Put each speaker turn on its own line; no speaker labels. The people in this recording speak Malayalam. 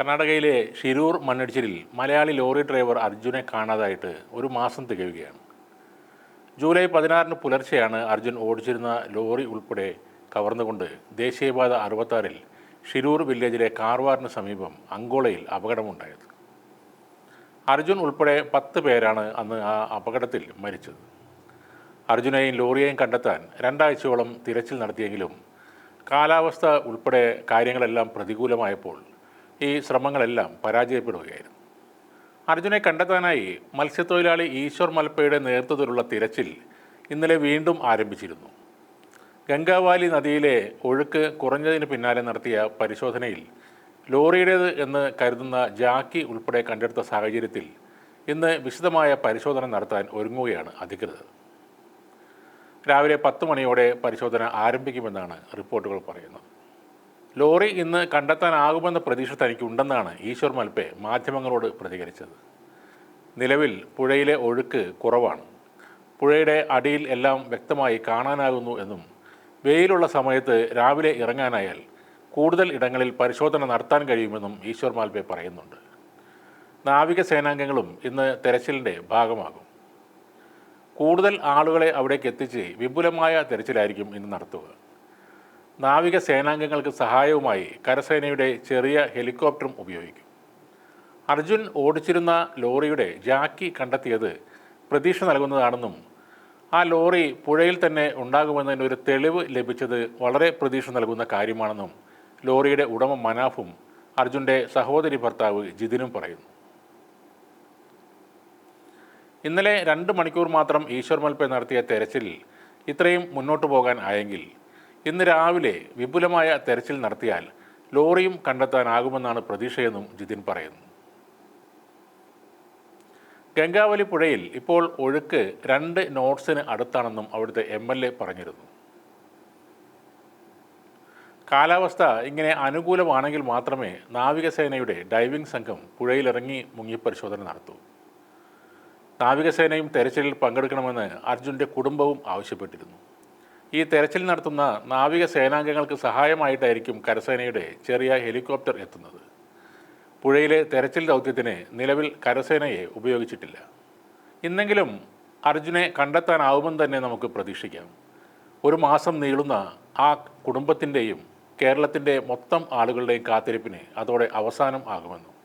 കർണാടകയിലെ ഷിരൂർ മണ്ണിടിച്ചിലിൽ മലയാളി ലോറി ഡ്രൈവർ അർജുനെ കാണാതായിട്ട് ഒരു മാസം തികയുകയാണ്. ജൂലൈ പതിനാറിന് പുലർച്ചെയാണ് അർജുൻ ഓടിച്ചിരുന്ന ലോറി ഉൾപ്പെടെ കവർന്നുകൊണ്ട് ദേശീയപാത അറുപത്താറിൽ ഷിരൂർ വില്ലേജിലെ കാർവാറിന് സമീപം അങ്കോളയിൽ അപകടമുണ്ടായത്. അർജുൻ ഉൾപ്പെടെ പത്ത് പേരാണ് അന്ന് ആ അപകടത്തിൽ മരിച്ചത്. അർജുനെയും ലോറിയെയും കണ്ടെത്താൻ രണ്ടാഴ്ചയോളം തിരച്ചിൽ നടത്തിയെങ്കിലും കാലാവസ്ഥ ഉൾപ്പെടെ കാര്യങ്ങളെല്ലാം പ്രതികൂലമായപ്പോൾ ഈ ശ്രമങ്ങളെല്ലാം പരാജയപ്പെടുകയായിരുന്നു. അർജുനെ കണ്ടെത്താനായി മത്സ്യത്തൊഴിലാളി ഈശ്വർ മൽപ്പയുടെ നേതൃത്വത്തിലുള്ള തിരച്ചിൽ ഇന്നലെ വീണ്ടും ആരംഭിച്ചിരുന്നു. ഗംഗാവാലി നദിയിലെ ഒഴുക്ക് കുറഞ്ഞതിന് പിന്നാലെ നടത്തിയ പരിശോധനയിൽ ലോറിയുടേത് എന്ന് കരുതുന്ന ജാക്കി ഉൾപ്പെടെ കണ്ടെടുത്ത സാഹചര്യത്തിൽ ഇന്ന് വിശദമായ പരിശോധന നടത്താൻ ഒരുങ്ങുകയാണ് അധികൃതർ. രാവിലെ പത്ത് മണിയോടെ പരിശോധന ആരംഭിക്കുമെന്നാണ് റിപ്പോർട്ടുകൾ പറയുന്നത്. ലോറി ഇന്ന് കണ്ടെത്താനാകുമെന്ന പ്രതീക്ഷ തനിക്കുണ്ടെന്നാണ് ഈശ്വർ മൽപ്പെ മാധ്യമങ്ങളോട് പ്രതികരിച്ചത്. നിലവിൽ പുഴയിലെ ഒഴുക്ക് കുറവാണ്. പുഴയുടെ അടിയിൽ എല്ലാം വ്യക്തമായി കാണാനാകുന്നു എന്നും വെയിലുള്ള സമയത്ത് രാവിലെ ഇറങ്ങാനായാൽ കൂടുതൽ ഇടങ്ങളിൽ പരിശോധന നടത്താൻ കഴിയുമെന്നും ഈശ്വർ മാൽപ്പെ പറയുന്നുണ്ട്. നാവികസേനാംഗങ്ങളും ഇന്ന് തെരച്ചിലിന്റെ ഭാഗമാകും. കൂടുതൽ ആളുകളെ അവിടേക്ക് എത്തിച്ച് വിപുലമായ തെരച്ചിലായിരിക്കും ഇന്ന് നടത്തുക. നാവിക സേനാംഗങ്ങൾക്ക് സഹായവുമായി കരസേനയുടെ ചെറിയ ഹെലികോപ്റ്ററും ഉപയോഗിക്കും. അർജുൻ ഓടിച്ചിരുന്ന ലോറിയുടെ ജാക്കി കണ്ടെത്തിയത് പ്രതീക്ഷ നൽകുന്നതാണെന്നും ആ ലോറി പുഴയിൽ തന്നെ ഉണ്ടാകുമെന്നതിന് ഒരു തെളിവ് ലഭിച്ചത് വളരെ പ്രതീക്ഷ നൽകുന്ന കാര്യമാണെന്നും ലോറിയുടെ ഉടമ മനാഫും അർജുന്റെ സഹോദരി ഭർത്താവ് ജിതിനും പറയുന്നു. ഇന്നലെ രണ്ട് മണിക്കൂർ മാത്രം ഈശ്വർ മൽപ്പെ നടത്തിയ തെരച്ചിൽ ഇത്രയും മുന്നോട്ടു പോകാൻ ആയെങ്കിൽ ഇന്ന് രാവിലെ വിപുലമായ തെരച്ചിൽ നടത്തിയാൽ ലോറിയും കണ്ടെത്താനാകുമെന്നാണ് പ്രതീക്ഷയെന്നും ജിതിൻ പറയുന്നു. ഗംഗാവലി പുഴയിൽ ഇപ്പോൾ ഒഴുക്ക് രണ്ട് നോട്ട്സിന് അടുത്താണെന്നും അവിടുത്തെ എം എൽ എ പറഞ്ഞിരുന്നു. കാലാവസ്ഥ ഇങ്ങനെ അനുകൂലമാണെങ്കിൽ മാത്രമേ നാവികസേനയുടെ ഡൈവിംഗ് സംഘം പുഴയിലിറങ്ങി മുങ്ങിപ്പരിശോധന നടത്തൂ. നാവികസേനയും തെരച്ചിലിൽ പങ്കെടുക്കണമെന്ന് അർജുന്റെ കുടുംബവും ആവശ്യപ്പെട്ടിരുന്നു. ഈ തെരച്ചിൽ നടത്തുന്ന നാവിക സേനാംഗങ്ങൾക്ക് സഹായമായിട്ടായിരിക്കും കരസേനയുടെ ചെറിയ ഹെലികോപ്റ്റർ എത്തുന്നത്. പുഴയിലെ തെരച്ചിൽ ദൗത്യത്തിന് നിലവിൽ കരസേനയെ ഉപയോഗിച്ചിട്ടില്ല. ഇന്നെങ്കിലും അർജുനെ കണ്ടെത്താനാവുമെന്ന് തന്നെ നമുക്ക് പ്രതീക്ഷിക്കാം. ഒരു മാസം നീളുന്ന ആ കുടുംബത്തിന്റെയും കേരളത്തിന്റെ മൊത്തം ആളുകളുടെയും കാത്തിരിപ്പിന് അതോടെ അവസാനം ആകുമെന്നും.